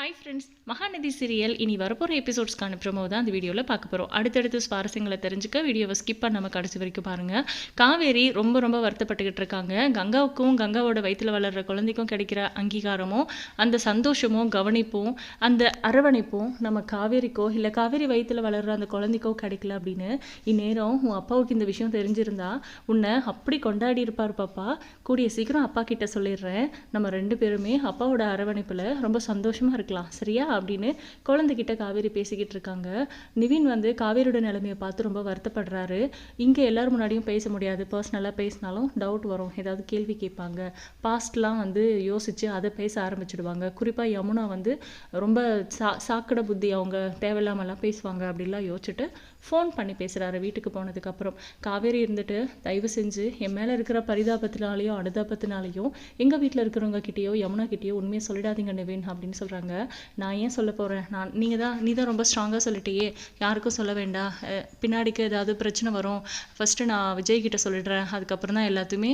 Hi friends Mahanadi serial இனி வரப்போகிற எபிசோட்ஸ்க்கான promo தான் அந்த வீடியோவில் பார்க்க போகிறோம் அடுத்தடுத்து சுவாரஸ்யங்களை தெரிஞ்சுக்க வீடியோவை ஸ்கிப் பண்ணாமல் கடைசி வரைக்கும் பாருங்கள் காவேரி ரொம்ப ரொம்ப வருத்தப்பட்டுக்கிட்டு இருக்காங்க. கங்காவுக்கும் கங்காவோட வயிற்றில் வளர்கிற குழந்தைக்கும் கிடைக்கிற அங்கீகாரமும் அந்த சந்தோஷமும் கவனிப்பும் அந்த அரவணைப்பும் நம்ம காவேரிக்கோ இல்லை காவேரி வயிற்றில் வளர்கிற அந்த குழந்தைக்கோ கிடைக்கல அப்படின்னு இந்நேரம் உன் அப்பாவுக்கு இந்த விஷயம் தெரிஞ்சிருந்தா உன்னை அப்படி கொண்டாடி இருப்பார் பாப்பா. கூடிய சீக்கிரம் அப்பா கிட்ட சொல்லிடுறேன். நம்ம ரெண்டு பேருமே அப்பாவோட அரவணைப்பில் ரொம்ப சந்தோஷமாக இருக்கலாம் சரியா? அப்படின்னு குழந்தைகிட்ட காவேரி பேசிக்கிட்டு இருக்காங்க. நிவின் வந்து காவேரியோட நிலைமையை பார்த்து ரொம்ப வருத்தப்படுறாரு. இங்கே எல்லார் முன்னாடியும் பேச முடியாது. பர்சனலாக பேசினாலும் டவுட் வரும். ஏதாவது கேள்வி கேட்பாங்க. பாஸ்ட்லாம் வந்து யோசித்து அதை பேச ஆரம்பிச்சிடுவாங்க. குறிப்பாக யமுனா வந்து ரொம்ப சா சாக்கடை புத்தி அவங்க தேவையில்லாமலாம் பேசுவாங்க அப்படிலாம் யோசிச்சுட்டு ஃபோன் பண்ணி பேசுகிறாரு வீட்டுக்கு போனதுக்கப்புறம். காவேரி இருந்துட்டு தயவு செஞ்சு என் மேலே இருக்கிற பரிதாபத்தினாலேயோ அனுதாபத்தினாலேயோ எங்கள் வீட்டில் இருக்கிறவங்க கிட்டேயோ யமுனா கிட்டேயோ உண்மையை சொல்லிடாதீங்க நிவின் அப்படின்னு சொல்கிறாங்க நான் ஏன் சொல்ல போகிறேன் நான் நீங்கள் தான் நீ தான் ரொம்ப ஸ்ட்ராங்காக சொல்லிட்டியே. யாருக்கும் சொல்ல வேண்டாம். பின்னாடிக்கு ஏதாவது பிரச்சனை வரும். ஃபஸ்ட்டு நான் விஜய் கிட்ட சொல்லிடுறேன். அதுக்கப்புறம் தான் எல்லாத்தையுமே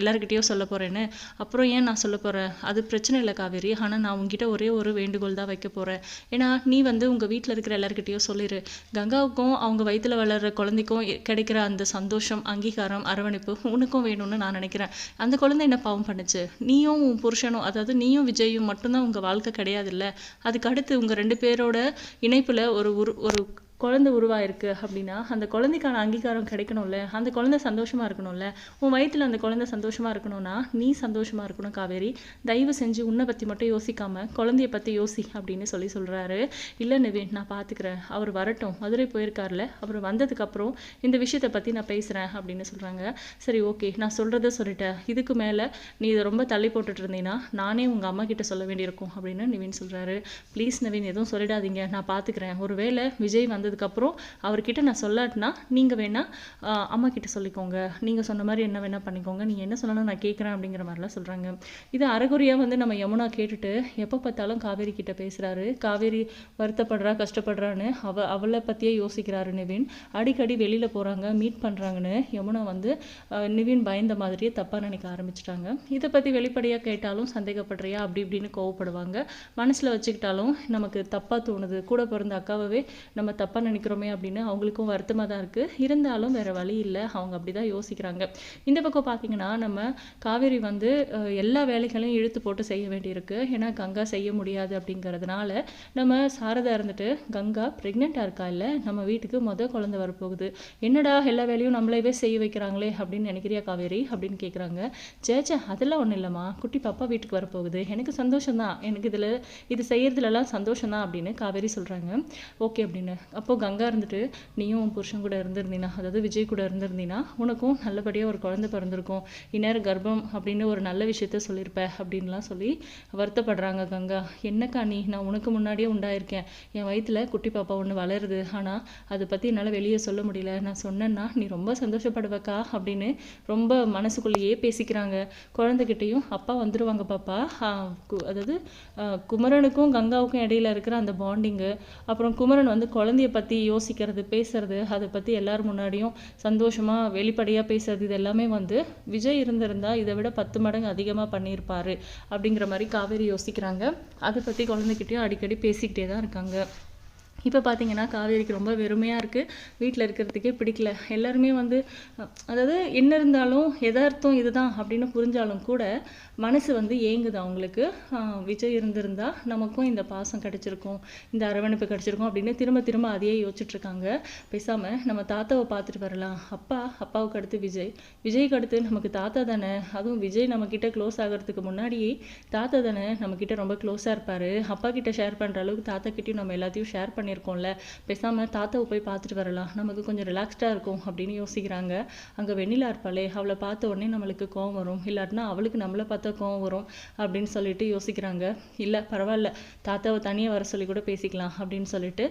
எல்லாருக்கிட்டேயும் சொல்ல போகிறேன்னு அப்புறம் ஏன் நான் சொல்ல போகிறேன் அது பிரச்சனை இல்லை காவேரி. ஆனால் நான் உங்ககிட்ட ஒரே ஒரு வேண்டுகோள் தான் வைக்க போகிறேன் ஏன்னா நீ வந்து உங்கள் வீட்டில் இருக்கிற எல்லாருக்கிட்டேயும் சொல்லிடு கங்காவுக்கும் அவங்க வயிற்றில் வளர்கிற குழந்தைக்கும் கிடைக்கிற அந்த சந்தோஷம் அங்கீகாரம் அரவணைப்பு உனக்கும் வேணும்னு நான் நினைக்கிறேன். அந்த குழந்தை என்ன பாவம் பண்ணுச்சு? நீயும் உன் புருஷனும் அதாவது நீயும் விஜயும் மட்டும்தான் உங்கள் வாழ்க்கை கிடையாதுல்ல? அதுக்கு அடுத்து உங்கள் ரெண்டு பேரோட இணைப்பில் ஒரு ஒரு குழந்தை உருவாயிருக்கு அப்படின்னா அந்த குழந்தைக்கான அங்கீகாரம் கிடைக்கணும்ல அந்த குழந்தை சந்தோஷமாக இருக்கணும்ல உன் வயிற்றில் அந்த குழந்தை சந்தோஷமாக இருக்கணும்னா நீ சந்தோஷமாக இருக்கணும் காவேரி. தயவு செஞ்சு உன்னை பற்றி மட்டும் யோசிக்காம குழந்தைய பற்றி யோசி அப்படின்னு சொல்லி சொல்கிறாரு இல்லை நிவின் நான் பார்த்துக்கிறேன் அவர் வரட்டும். மதுரை போயிருக்காருல அவர் வந்ததுக்கப்புறம் இந்த விஷயத்தை பற்றி நான் பேசுகிறேன் அப்படின்னு சொல்கிறாங்க சரி ஓகே. நான் சொல்கிறத சொல்லிட்டேன். இதுக்கு மேலே நீ இதை ரொம்ப தள்ளி போட்டுட்டு இருந்தீங்கன்னா நானே உங்கள் அம்மா கிட்ட சொல்ல வேண்டியிருக்கும் அப்படின்னு நிவின் சொல்கிறாரு ப்ளீஸ் நிவின் எதுவும் சொல்லிடாதீங்க. நான் பார்த்துக்கிறேன் ஒருவேளை விஜய் வந்ததுக்கப்புறம் அவர்கிட்ட நான் சொல்லாட்டினா நீங்கள் வேணால் அம்மா கிட்ட சொல்லிக்கோங்க. நீங்கள் சொன்ன மாதிரி என்ன வேணால் பண்ணிக்கோங்க. நீங்கள் என்ன சொன்னாலும் நான் கேட்குறேன் அப்படிங்கிற மாதிரிலாம் சொல்கிறாங்க இது அறகுறையாக வந்து நம்ம யமுனா கேட்டுட்டு எப்போ பார்த்தாலும் காவேரி கிட்ட பேசுகிறாரு காவேரி வருத்தப்படுறா கஷ்டப்படுறான்னு அவ அவளை பற்றியே யோசிக்கிறாரு நிவின். அடிக்கடி வெளியில் போகிறாங்க மீட் பண்ணுறாங்கன்னு யமுனா வந்து நிவின் பயந்த மாதிரியே தப்பாக நினைக்க ஆரம்பிச்சிட்டாங்க. இதை பற்றி வெளிப்படையாக கேட்டாலும் சந்தேகப்படுறியா அப்படி இப்படின்னு கோவப்படுவாங்க. மனசில் வச்சுக்கிட்டாலும் நமக்கு தப்பாக தோணுது. கூட பிறந்த அக்காவே நம்ம தப்பாக நினைக்கிறோமே அப்படின்னு அவங்களுக்கும் வருத்தமாக தான் இருக்குது இருந்தாலும் வேற வழி இல்லை. அவங்க அப்படி தான் யோசிக்கிறாங்க. இந்த பக்கம் பார்த்தீங்கன்னா நம்ம காவேரி வந்து எல்லா வேலைகளையும் இழுத்து போட்டு செய்ய வேண்டியிருக்கு. ஏன்னா கங்கா செய்ய முடியாது அப்படிங்கிறதுனால நம்ம சாரதா இருந்துட்டு கங்கா ப்ரெக்னெண்ட்டாக இருக்கா இல்லை? நம்ம வீட்டுக்கு முத குழந்தை வரப்போகுது. என்னடா எல்லா வேலையும் நம்மளவே செய்ய வைக்கிறாங்களே அப்படின்னு நினைக்கிறியா காவேரி? அப்படின்னு கேட்குறாங்க சேச்சா அதெல்லாம் ஒன்றும் இல்லைம்மா. குட்டி பாப்பா வீட்டுக்கு வரப்போகுது. எனக்கு சந்தோஷம் தான் எனக்கு இதில் இது செய்கிறதுலலாம் சந்தோஷம் தான் அப்படின்னு காவேரி சொல்கிறாங்க ஓகே அப்படின்னு. அப்போ அப்போது கங்கா இருந்துட்டு நீயும் உன் புருஷன் கூட இருந்திருந்தீனா அதாவது விஜய் கூட இருந்திருந்தீனா உனக்கும் நல்லபடியாக ஒரு குழந்தை பிறந்திருக்கும். இந்நேரம் கர்ப்பம் அப்படின்னு ஒரு நல்ல விஷயத்த சொல்லியிருப்ப அப்படின்லாம் சொல்லி வருத்தப்படுறாங்க கங்கா. என்னக்கா நீ? நான் உனக்கு முன்னாடியே உண்டாயிருக்கேன். என் வயிற்றுல குட்டி பாப்பா ஒன்று வளருது. ஆனால் அதை பற்றி என்னால் வெளியே சொல்ல முடியல. நான் சொன்னேன்னா நீ ரொம்ப சந்தோஷப்படுவக்கா அப்படின்னு ரொம்ப மனசுக்குள்ளேயே பேசிக்கிறாங்க. குழந்தைகிட்டையும் அப்பா வந்துடுவாங்க பாப்பா. அதாவது குமரனுக்கும் கங்காவுக்கும் இடையில இருக்கிற அந்த பாண்டிங்கு அப்புறம் குமரன் வந்து குழந்தைய பற்றி யோசிக்கிறது பேசுறது அதை பற்றி எல்லார் முன்னாடியும் சந்தோஷமா வெளிப்படையாக பேசுறது இது எல்லாமே வந்து விஜய் இருந்திருந்தா இதை விட பத்து மடங்கு அதிகமாக பண்ணியிருப்பாரு அப்படிங்கிற மாதிரி காவேரி யோசிக்கிறாங்க. அதை பற்றி குழந்தைகிட்டயும் அடிக்கடி பேசிக்கிட்டே தான் இருக்காங்க. இப்போ பார்த்தீங்கன்னா காவேரிக்கு ரொம்ப வெறுமையாக இருக்குது வீட்டில் இருக்கிறதுக்கே பிடிக்கல. எல்லாருமே வந்து அதாவது என்ன இருந்தாலும் எதார்த்தம் இதுதான் அப்படின்னு புரிஞ்சாலும் கூட மனசு வந்து ஏங்குது அவங்களுக்கு. விஜய் இருந்திருந்தா நமக்கும் இந்த பாசம் கிடச்சிருக்கும் இந்த அரவணைப்பு கிடச்சிருக்கும் அப்படின்னு திரும்ப திரும்ப அதையே யோசிச்சுட்ருக்காங்க பேசாமல் நம்ம தாத்தாவை பார்த்துட்டு வரலாம். அப்பா அப்பாவுக்கு அடுத்து விஜய். விஜய்க்கு அடுத்து நமக்கு தாத்தா தானே. அதுவும் விஜய் நம்மக்கிட்ட க்ளோஸ் ஆகிறதுக்கு முன்னாடியே தாத்தா தானே நம்மக்கிட்ட ரொம்ப க்ளோஸாக இருப்பார். அப்பா கிட்ட ஷேர் பண்ணுற அளவுக்கு தாத்தா கிட்டேயும் நம்ம எல்லாத்தையும் ஷேர் இருக்கும்ல பேசாமல் தாத்தாவை போய் பார்த்துட்டு வரலாம். நமக்கு கொஞ்சம் ரிலாக்ஸ்டாக இருக்கும் அப்படின்னு யோசிக்கிறாங்க. அங்கே வெண்ணிலா இருப்பாளே அவளை பார்த்த உடனே நம்மளுக்கு கோவம் வரும். இல்லாட்டினா அவளுக்கு நம்மளை பார்த்தா கோவம் வரும் அப்படின்னு சொல்லிட்டு யோசிக்கிறாங்க. இல்லை பரவாயில்ல. தாத்தாவை தனியாக வர சொல்லி கூட பேசிக்கலாம் அப்படின்னு சொல்லிட்டு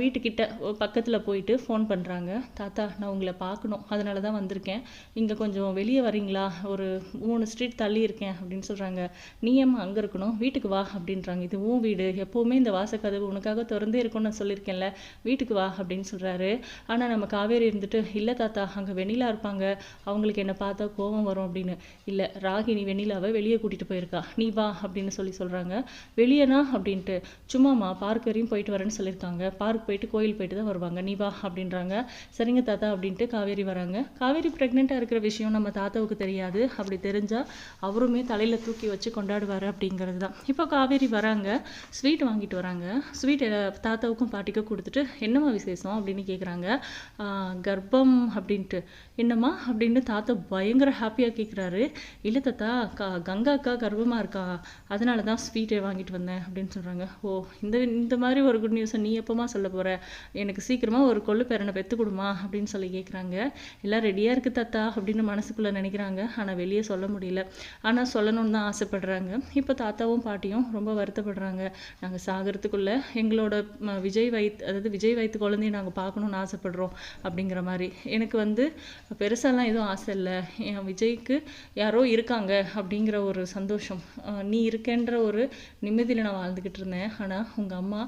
வீட்டுக்கிட்ட பக்கத்தில் போயிட்டு ஃபோன் பண்ணுறாங்க தாத்தா நான் உங்களை பார்க்கணும். அதனால தான் வந்திருக்கேன். இங்கே கொஞ்சம் வெளியே வரீங்களா? ஒரு மூணு ஸ்ட்ரீட் தள்ளி இருக்கேன் அப்படின்னு சொல்கிறாங்க நீ ஏம்மா அங்கே இருக்கணும்? வீட்டுக்கு வா அப்படின்றாங்க. இது உன் வீடு. எப்போவுமே இந்த வாசக்கதவு உனக்காக திறந்தே இருக்கும்னு நான் சொல்லியிருக்கேன்ல வீட்டுக்கு வா அப்படின்னு சொல்கிறாரு ஆனால் நம்ம காவேரி இருந்துட்டு இல்லை தாத்தா அங்கே வெண்ணிலா இருப்பாங்க. அவங்களுக்கு என்னை பார்த்தா கோபம் வரும் அப்படின்னு. இல்லை ராகினி வெண்ணிலாவை வெளியே கூட்டிகிட்டு போயிருக்கா. நீ வா அப்படின்னு சொல்லி சொல்கிறாங்க வெளியேனா? அப்படின்ட்டு சும்மாம்மா பார்க் வரையும் போயிட்டு வரேன்னு சொல்லியிருக்காங்க. பார்க் போயிட்டு கோயில் போயிட்டு தான் வருவாங்க. நீ வா அப்படின்றாங்க. சரிங்க தாத்தா அப்படின்ட்டு காவேரி வராங்க. காவேரி ப்ரெக்னெண்ட்டாக இருக்கிற விஷயம் நம்ம தாத்தாவுக்கு தெரியாது. அப்படி தெரிஞ்சால் அவருமே தலையில் தூக்கி வச்சு கொண்டாடுவார் அப்படிங்கிறது தான் இப்போ காவேரி வராங்க. ஸ்வீட் வாங்கிட்டு வராங்க. ஸ்வீட் தாத்தாவுக்கும் பாட்டிக்கும் கொடுத்துட்டு என்னம்மா விசேஷம்? அப்படின்னு கேட்குறாங்க கர்ப்பம் அப்படின்ட்டு. என்னம்மா? அப்படின்னு தாத்தா பயங்கர ஹாப்பியாக கேட்குறாரு இல்லை தாத்தா கா கங்கா அக்கா கர்ப்பமாக இருக்கா? அதனால தான் ஸ்வீட்டே வாங்கிட்டு வந்தேன் அப்படின்னு சொல்கிறாங்க ஓ இந்த இந்த மாதிரி ஒரு குட் நியூஸை நீ எப்போமா சொல்ல போகிற எனக்கு சீக்கிரமாக ஒரு கொள்ளு பேரனை பெற்று கொடுமா? அப்படின்னு சொல்லி கேட்குறாங்க எல்லாம் ரெடியாக இருக்குது தாத்தா அப்படின்னு மனசுக்குள்ளே நினைக்கிறாங்க. ஆனால் வெளியே சொல்ல முடியல. ஆனால் சொல்லணும்னு தான் ஆசைப்படுறாங்க. இப்போ தாத்தாவும் பாட்டியும் ரொம்ப வருத்தப்படுறாங்க. நாங்கள் சாகிறதுக்குள்ளே எங்களோட ம, விஜய் வைத் அதாவது விஜய் வைத்து குழந்தைய நாங்கள் பார்க்கணுன்னு ஆசைப்படுறோம் அப்படிங்கிற மாதிரி. எனக்கு வந்து பெருசாலாம் எதுவும் ஆசை இல்லை. என் விஜய்க்கு யாரோ இருக்காங்க அப்படிங்கிற ஒரு சந்தோஷம். நீ இருக்கேன்ற ஒரு நிம்மதியில் நான் வாழ்ந்துக்கிட்டு இருந்தேன். ஆனால் உங்கள் அம்மா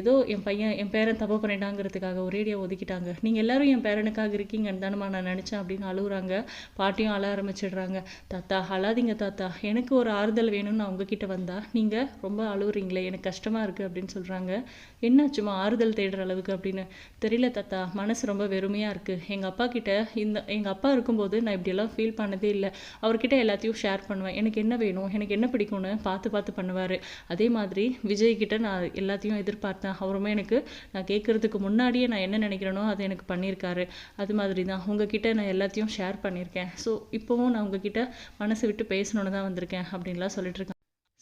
ஏதோ என் பையன் என் பேரன் தப்பு பண்ணிட்டாங்கிறதுக்காக ஒரேடியாக ஒதுக்கிட்டாங்க. நீங்கள் எல்லாரும் என் பேரனுக்காக இருக்கீங்கன்னு தானம்மா நான் நினச்சேன் அப்படின்னு அழுகுறாங்க. பாட்டியும் அழ ஆரம்பிச்சிடுறாங்க. தாத்தா அழாதீங்க தாத்தா. எனக்கு ஒரு ஆறுதல் வேணும்னு நான் உங்ககிட்ட வந்தால் நீங்கள் ரொம்ப அழுகுறீங்களே எனக்கு கஷ்டமாக இருக்குது அப்படின்னு சொல்கிறாங்க கொஞ்சமாக ஆறுதல் தேடுற அளவுக்கு அப்படின்னு தெரியல தாத்தா. மனசு ரொம்ப வெறுமையாக இருக்குது எங்கள் அப்பா கிட்ட இந்த எங்கள் அப்பா இருக்கும்போது நான் இப்படியெல்லாம் ஃபீல் பண்ணதே இல்லை. அவர்கிட்ட எல்லாத்தையும் ஷேர் பண்ணுவேன். எனக்கு என்ன வேணும்? எனக்கு என்ன பிடிக்கும்னு பார்த்து பார்த்து பண்ணுவார். அதே மாதிரி விஜய்கிட்ட நான் எல்லாத்தையும் எதிர்பார்த்தேன். அவருமே எனக்கு நான் கேட்குறதுக்கு முன்னாடியே நான் என்ன நினைக்கிறேனோ அதை எனக்கு பண்ணியிருக்காரு அது மாதிரி தான் உங்ககிட்ட நான் எல்லாத்தையும் ஷேர் பண்ணியிருக்கேன் ஸோ இப்போவும் நான் உங்ககிட்ட மனசு விட்டு பேசணுன்னு தான் வந்திருக்கேன் அப்படின்லாம் சொல்லிட்டு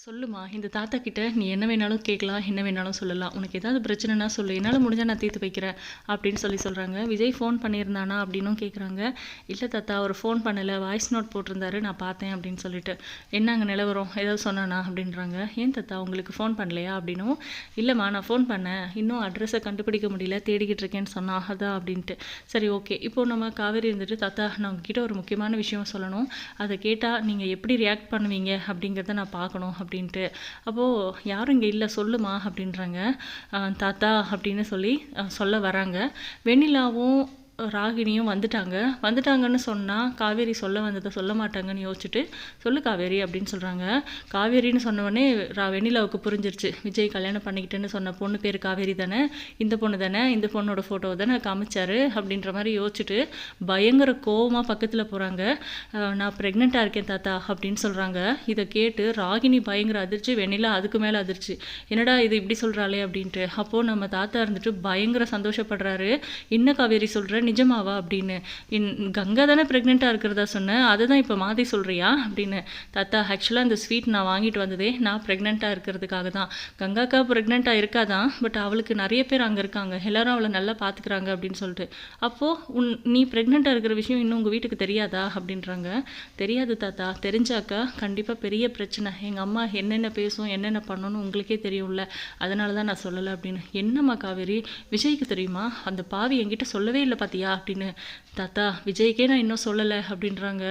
சொல்லுமா இந்த தாத்தா கிட்ட நீ என்ன வேணாலும் கேட்கலாம் என்ன வேணாலும் சொல்லலாம். உனக்கு ஏதாவது பிரச்சனைனா சொல்லு என்னால் முடிஞ்சால் நான் தீர்த்து வைக்கிறேன் அப்படின்னு சொல்லி சொல்கிறாங்க விஜய் ஃபோன் பண்ணியிருந்தானா அப்படின்னும் கேட்குறாங்க இல்லை தாத்தா அவர் ஃபோன் பண்ணலை வாய்ஸ் நோட் போட்டிருந்தாரு நான் பார்த்தேன் அப்படின்னு சொல்லிட்டு. என்ன அங்கே நிலவரம்? ஏதாவது சொன்னானா? அப்படின்றாங்க. ஏன் தாத்தா உங்களுக்கு ஃபோன் பண்ணலையா? அப்படின்னும். இல்லைம்மா நான் ஃபோன் பண்ணேன். இன்னும் அட்ரஸை கண்டுபிடிக்க முடியல தேடிக்கிட்டு இருக்கேன்னு சொன்னா அதான் அப்படின்ட்டு. சரி ஓகே இப்போ நம்ம காவேரி இருந்துட்டு தாத்தா நான் உங்ககிட்ட ஒரு முக்கியமான விஷயம் சொல்லணும். அதை கேட்டால் நீங்கள் எப்படி ரியாக்ட் பண்ணுவீங்க? அப்படிங்கிறத நான் பார்க்கணும் அப்படின்னு அப்படின்ட்டு. அப்போது யாரும் இங்கே இல்லை சொல்லுமா அப்படின்றாங்க. தாத்தா அப்படின்னு சொல்லி சொல்ல வராங்க. வெண்ணிலாவும் ராகினியும் வந்துட்டாங்க. வந்துட்டாங்கன்னு சொன்னால் காவேரி சொல்ல வந்ததை சொல்ல மாட்டாங்கன்னு யோசிச்சுட்டு சொல்லு காவேரி அப்படின்னு சொல்கிறாங்க காவேரின்னு சொன்ன ரா வெண்ணிலாவுக்கு புரிஞ்சிருச்சு. விஜய் கல்யாணம் பண்ணிக்கிட்டேன்னு சொன்ன பொண்ணு பேர் காவேரி தானே இந்த பொண்ணு தானே இந்த பொண்ணோட ஃபோட்டோ தானே காமிச்சாரு அப்படின்ற மாதிரி யோசிச்சுட்டு பயங்கர கோவமாக பக்கத்தில் போகிறாங்க நான் ப்ரெக்னெண்ட்டாக இருக்கேன் தாத்தா அப்படின்னு சொல்கிறாங்க இதை கேட்டு ராகினி பயங்கர அதிர்ச்சி வெண்ணிலா அதுக்கு மேலே அதிர்ச்சி. என்னடா இது இப்படி சொல்கிறாளே அப்படின்ட்டு. அப்போது நம்ம தாத்தா இருந்துட்டு பயங்கர சந்தோஷப்படுறாரு. என்ன காவேரி சொல்கிற நிஜமாவா அப்படின்னு. இன் கங்கா தானே ப்ரெக்னெண்ட்டாக இருக்கிறதா சொன்னேன் அதை தான் இப்போ மாற்றி சொல்கிறியா அப்படின்னு. தாத்தா ஆக்சுவலாக இந்த ஸ்வீட் நான் வாங்கிட்டு வந்ததே நான் ப்ரெக்னெண்ட்டாக இருக்கிறதுக்காக தான். கங்காக்கா ப்ரெக்னெண்ட்டாக இருக்காதான் பட் அவளுக்கு நிறைய பேர் அங்கே இருக்காங்க. எல்லாரும் அவளை நல்லா பார்த்துக்கிறாங்க அப்படின்னு சொல்லிட்டு. அப்போது உன் நீ ப்ரெக்னெண்ட்டாக இருக்கிற விஷயம் இன்னும் உங்கள் வீட்டுக்கு தெரியாதா அப்படின்றாங்க. தெரியாது தாத்தா. தெரிஞ்சாக்கா கண்டிப்பாக பெரிய பிரச்சனை. எங்கள் அம்மா என்னென்ன பேசும் என்னென்ன பண்ணணும்னு உங்களுக்கே தெரியும்ல. அதனால தான் நான் சொல்லலை அப்படின்னு. என்னம்மா காவேரி? விஜய்க்கு தெரியுமா? அந்த பாவி என்கிட்ட சொல்லவே இல்லை பார்த்தியா அப்படின்னு. தாத்தா விஜய்க்கே நான் இன்னும் சொல்லலை அப்படின்றாங்க.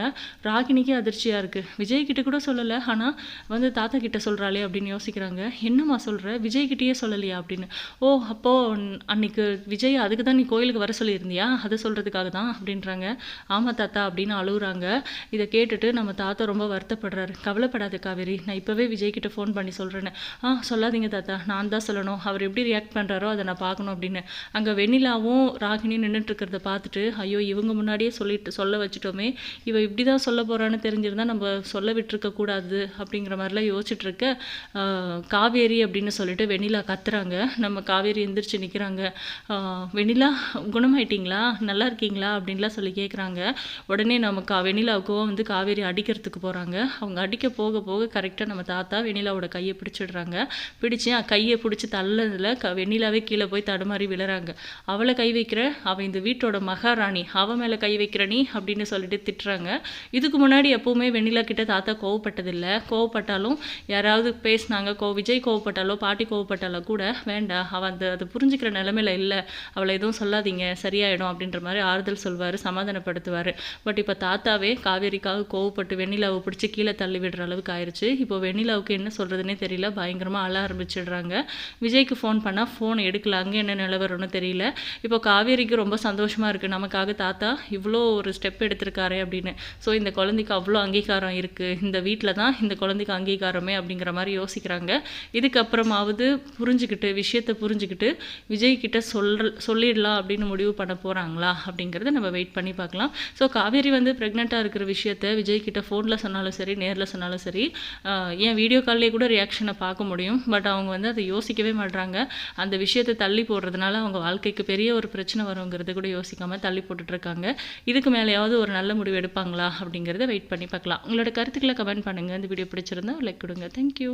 ராகினிக்கே அதிர்ச்சியாக இருக்குது விஜய்கிட்ட கூட சொல்லலை. ஆனால் வந்து தாத்தா கிட்ட சொல்கிறாளே அப்படின்னு யோசிக்கிறாங்க. என்னம்மா சொல்கிற விஜய்கிட்டயே சொல்லலையா அப்படின்னு. ஓ அப்போது அன்னைக்கு விஜய் அதுக்கு தான் நீ கோயிலுக்கு வர சொல்லியிருந்தியா? அதை சொல்கிறதுக்காக தான் அப்படின்றாங்க. ஆமாம் தாத்தா அப்படின்னு அழுகுறாங்க. இதை கேட்டுட்டு நம்ம தாத்தா ரொம்ப வருத்தப்படுறாரு. கவலைப்படாத காவேரி நான் இப்போவே விஜய்கிட்ட ஃபோன் பண்ணி சொல்கிறேன்னு ஆ சொல்லாதீங்க தாத்தா. நான் தான் சொல்லணும். அவர் எப்படி ரியாக்ட் பண்ணுறாரோ அதை நான் பார்க்கணும் அப்படின்னு. அங்கே வெண்ணிலாவும் ராகினியும் நின்றுட்டு இருக்கிறத பார்த்துட்டு ஐயோ இவங்க முன்னாடியே சொல்லிட்டு சொல்ல வச்சுட்டோமே இவ இப்படி தான் சொல்ல போகிறான்னு தெரிஞ்சிருந்தா நம்ம சொல்ல விட்டுருக்க கூடாது அப்படிங்கிற மாதிரிலாம் யோசிச்சுட்ருக்க காவேரி அப்படின்னு சொல்லிட்டு வெண்ணிலா கத்துறாங்க. நம்ம காவேரி எந்திரிச்சு நிற்கிறாங்க வெண்ணிலா குணமாயிட்டிங்களா? நல்லா இருக்கீங்களா? அப்படின்லாம் சொல்லி கேட்குறாங்க உடனே நம்ம கா வெண்ணிலாவுக்கும் வந்து காவேரி அடிக்கிறதுக்கு போகிறாங்க அவங்க அடிக்க போக போக கரெக்டாக நம்ம தாத்தா வெண்ணிலாவோட கையை பிடிச்சிடுறாங்க. பிடிச்சி கையை பிடிச்சி தள்ளதில் க வெண்ணிலாவே கீழே போய் தடுமாறி விழுறாங்க. அவளை கை வைக்கிற அவள் இந்த வீட்டோட வீட்டோட மகாராணி அவ மேலே கை வைக்கிற நீ அப்படின்னு சொல்லிட்டு திட்டுறாங்க. இதுக்கு முன்னாடி எப்போவுமே வெண்ணிலா கிட்ட தாத்தா கோவப்பட்டதில்லை. கோவப்பட்டாலும் யாராவது பேசினாங்க கோ விஜய் கோவப்பட்டாலோ பாட்டி கோவப்பட்டாலோ கூட வேண்டாம் அவள் அந்த அதை புரிஞ்சுக்கிற நிலமையில இல்லை. அவளை எதுவும் சொல்லாதீங்க சரியாயிடும் அப்படின்ற மாதிரி ஆறுதல் சொல்வார் சமாதானப்படுத்துவார். பட் இப்போ தாத்தாவே காவேரிக்காக கோவப்பட்டு வெண்ணிலாவை பிடிச்சி கீழே தள்ளி விடுற அளவுக்கு ஆயிடுச்சு இப்போ வெண்ணிலாவுக்கு என்ன சொல்கிறதுனே தெரியல பயங்கரமாக அழ ஆரம்பிச்சிடுறாங்க. விஜய்க்கு ஃபோன் பண்ணால் ஃபோன் எடுக்கல. அங்கே என்ன நிலவரம்னு தெரியல. இப்போ காவேரிக்கு ரொம்ப சந்தோஷம் சந்தோஷமாக இருக்குது நமக்காக தாத்தா இவ்வளோ ஒரு ஸ்டெப் எடுத்திருக்காரு அப்படின்னு. ஸோ இந்த குழந்தைக்கு அவ்வளோ அங்கீகாரம் இருக்குது இந்த வீட்டில் தான் இந்த குழந்தைக்கு அங்கீகாரமே அப்படிங்கிற மாதிரி யோசிக்கிறாங்க. இதுக்கப்புறமாவது புரிஞ்சுக்கிட்டு விஷயத்தை புரிஞ்சுக்கிட்டு விஜய் சொல் சொல்ற சொல்லிடலாம் அப்படின்னு முடிவு பண்ண போகிறாங்களா அப்படிங்கிறத நம்ம வெயிட் பண்ணி பார்க்கலாம். ஸோ காவேரி வந்து ப்ரெக்னெண்ட்டாக இருக்கிற விஷயத்த விஜய்கிட்ட ஃபோனில் சொன்னாலும் சரி நேரில் சொன்னாலும் சரி ஏன் வீடியோ கால்லேயே கூட ரியாக்ஷனை பார்க்க முடியும். பட் அவங்க வந்து அதை யோசிக்கவே மாட்றாங்க. அந்த விஷயத்தை தள்ளி போடுறதுனால அவங்க வாழ்க்கைக்கு பெரிய ஒரு பிரச்சனை வருங்கிறது கூட யோசிக்காமல் தள்ளி போட்டுட்ருக்காங்க. இதுக்கு மேலேயாவது ஒரு நல்ல முடிவு எடுப்பாங்களா அப்படிங்கிறத வெயிட் பண்ணி பார்க்கலாம். உங்களோட கருத்துக்களை கமெண்ட் பண்ணுங்கள் இந்த வீடியோ பிடிச்சிருந்தா லைக் கொடுங்க. தேங்க்யூ